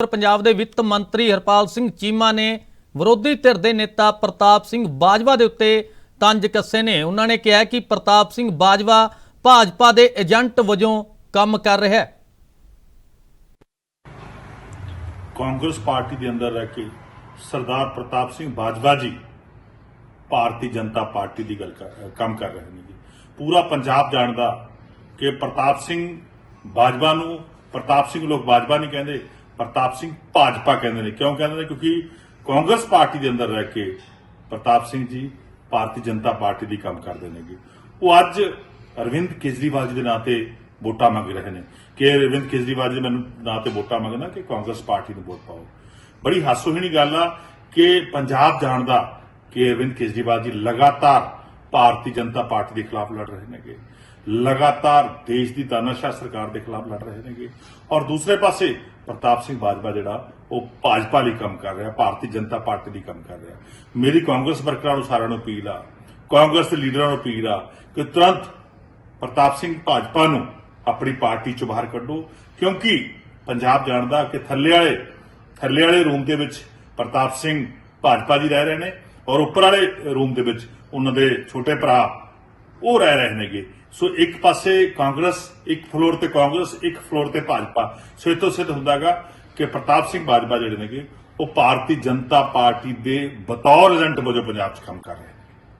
ਪੰਜਾਬ ਦੇ ਵਿੱਤ ਮੰਤਰੀ ਹਰਪਾਲ ਸਿੰਘ ਚੀਮਾ ਨੇ ਵਿਰੋਧੀ ਧਿਰ ਦੇ ਨੇਤਾ ਪ੍ਰਤਾਪ ਸਿੰਘ ਬਾਜਵਾ ਦੇ ਉੱਤੇ ਤੰਜ ਕੱਸੇ ਨੇ। ਉਹਨਾਂ ਨੇ ਕਿਹਾ ਕਿ ਪ੍ਰਤਾਪ ਸਿੰਘ ਬਾਜਵਾ ਭਾਜਪਾ ਦੇ ਏਜੰਟ ਵਜੋਂ ਕੰਮ ਕਰ ਰਿਹਾ ਹੈ। ਕਾਂਗਰਸ ਪਾਰਟੀ ਦੇ ਅੰਦਰ ਰਹਿ ਕੇ ਸਰਦਾਰ ਪ੍ਰਤਾਪ ਸਿੰਘ ਬਾਜਵਾ ਜੀ ਭਾਰਤੀ ਜਨਤਾ ਪਾਰਟੀ ਦੀ ਗੱਲ ਕਰ ਕੰਮ ਕਰ ਰਹੇ ਨੇ ਜੀ। ਪੂਰਾ ਪੰਜਾਬ ਜਾਣਦਾ ਕਿ ਪ੍ਰਤਾਪ ਸਿੰਘ ਬਾਜਵਾ ਨੂੰ ਪ੍ਰਤਾਪ ਸਿੰਘ ਲੋਕ ਬਾਜਵਾ ਨਹੀਂ ਕਹਿੰਦੇ ਪ੍ਰਤਾਪ ਸਿੰਘ ਭਾਜਪਾ ਕਹਿੰਦੇ ਨੇ। ਕਿਉਂ ਕਹਿੰਦੇ ਨੇ? ਕਿਉਂਕਿ ਕਾਂਗਰਸ ਪਾਰਟੀ ਦੇ ਅੰਦਰ ਰਹਿ ਕੇ ਪ੍ਰਤਾਪ ਸਿੰਘ ਜੀ ਭਾਰਤੀ ਜਨਤਾ ਪਾਰਟੀ ਦੀ ਕੰਮ ਕਰਦੇ ਨੇਗੇ। ਉਹ ਅੱਜ ਅਰਵਿੰਦ ਕੇਜਰੀਵਾਲ ਜੀ ਦੇ ਨਾਂ ਤੇ ਵੋਟਾਂ ਮੰਗ ਰਹੇ ਨੇ। ਕਿ ਅਰਵਿੰਦ ਕੇਜਰੀਵਾਲ ਜੀ ਮੈਨੂੰ ਨਾਂ ਤੇ ਵੋਟਾਂ ਮੰਗਣਾ ਕਿ ਕਾਂਗਰਸ ਪਾਰਟੀ ਨੂੰ ਵੋਟ ਪਾਓ। ਬੜੀ ਹਾਸੋਹੀਣੀ ਗੱਲ ਆ ਕਿ ਪੰਜਾਬ ਜਾਣਦਾ ਕਿ ਅਰਵਿੰਦ ਕੇਜਰੀਵਾਲ ਜੀ ਲਗਾਤਾਰ ਭਾਰਤੀ ਜਨਤਾ ਪਾਰਟੀ ਦੇ ਖਿਲਾਫ ਲੜ ਰਹੇ ਨੇਗੇ। ਲਗਾਤਾਰ ਦੇਸ਼ ਦੀ ਤਾਨਾਸ਼ਾਹ ਸਰਕਾਰ ਦੇ ਖਿਲਾਫ ਲੜ ਰਹੇ ਨੇਗੇ। ਔਰ ਦੂਸਰੇ ਪਾਸੇ ਪ੍ਰਤਾਪ ਸਿੰਘ ਬਾਜਵਾ ਜਿਹੜਾ, ਉਹ ਭਾਜਪਾ ਲਈ ਕੰਮ ਕਰ ਰਿਹਾ, ਭਾਰਤੀ ਜਨਤਾ ਪਾਰਟੀ ਲਈ ਕੰਮ ਕਰ ਰਿਹਾ। ਮੇਰੀ ਕਾਂਗਰਸ ਵਰਕਰਾਂ ਨੂੰ ਸਾਰਿਆਂ ਨੂੰ ਅਪੀਲ ਆ, ਕਾਂਗਰਸ ਦੇ ਲੀਡਰਾਂ ਨੂੰ ਅਪੀਲ ਆ ਕਿ ਤੁਰੰਤ ਪ੍ਰਤਾਪ ਸਿੰਘ ਭਾਜਪਾ ਨੂੰ ਆਪਣੀ ਪਾਰਟੀ ਚੋਂ ਬਾਹਰ ਕੱਢੋ। ਕਿਉਂਕਿ ਪੰਜਾਬ ਜਾਣਦਾ ਕਿ ਥੱਲੇ ਵਾਲੇ ਥੱਲੇ ਵਾਲੇ ਰੂਮ ਦੇ ਵਿੱਚ ਪ੍ਰਤਾਪ ਸਿੰਘ ਭਾਜਪਾ ਜੀ ਰਹਿ ਰਹੇ ਨੇ ਔਰ ਉੱਪਰ ਵਾਲੇ ਰੂਮ ਦੇ ਵਿੱਚ ਉਹਨਾਂ ਦੇ ਛੋਟੇ ਭਰਾ ਉਹ ਰਹਿ ਰਹੇ ਨੇਗੇ। ਸੋ ਇੱਕ ਪਾਸੇ ਕਾਂਗਰਸ, ਇੱਕ ਫਲੋਰ ਤੇ ਕਾਂਗਰਸ, ਇੱਕ ਫਲੋਰ ਤੇ ਭਾਜਪਾ। ਸੋ ਇਹ ਤੋਂ ਸਿੱਧ ਹੁੰਦਾਗਾ ਕਿ ਪ੍ਰਤਾਪ ਸਿੰਘ ਬਾਜਵਾ ਜਿਹੜੇ ਨੇਗੇ, ਉਹ ਭਾਰਤੀ ਜਨਤਾ ਪਾਰਟੀ ਦੇ ਬਤੌਰ ਏਜੰਟ ਵਜੋਂ ਪੰਜਾਬ 'ਚ ਕੰਮ ਕਰ ਰਹੇ ਨੇ।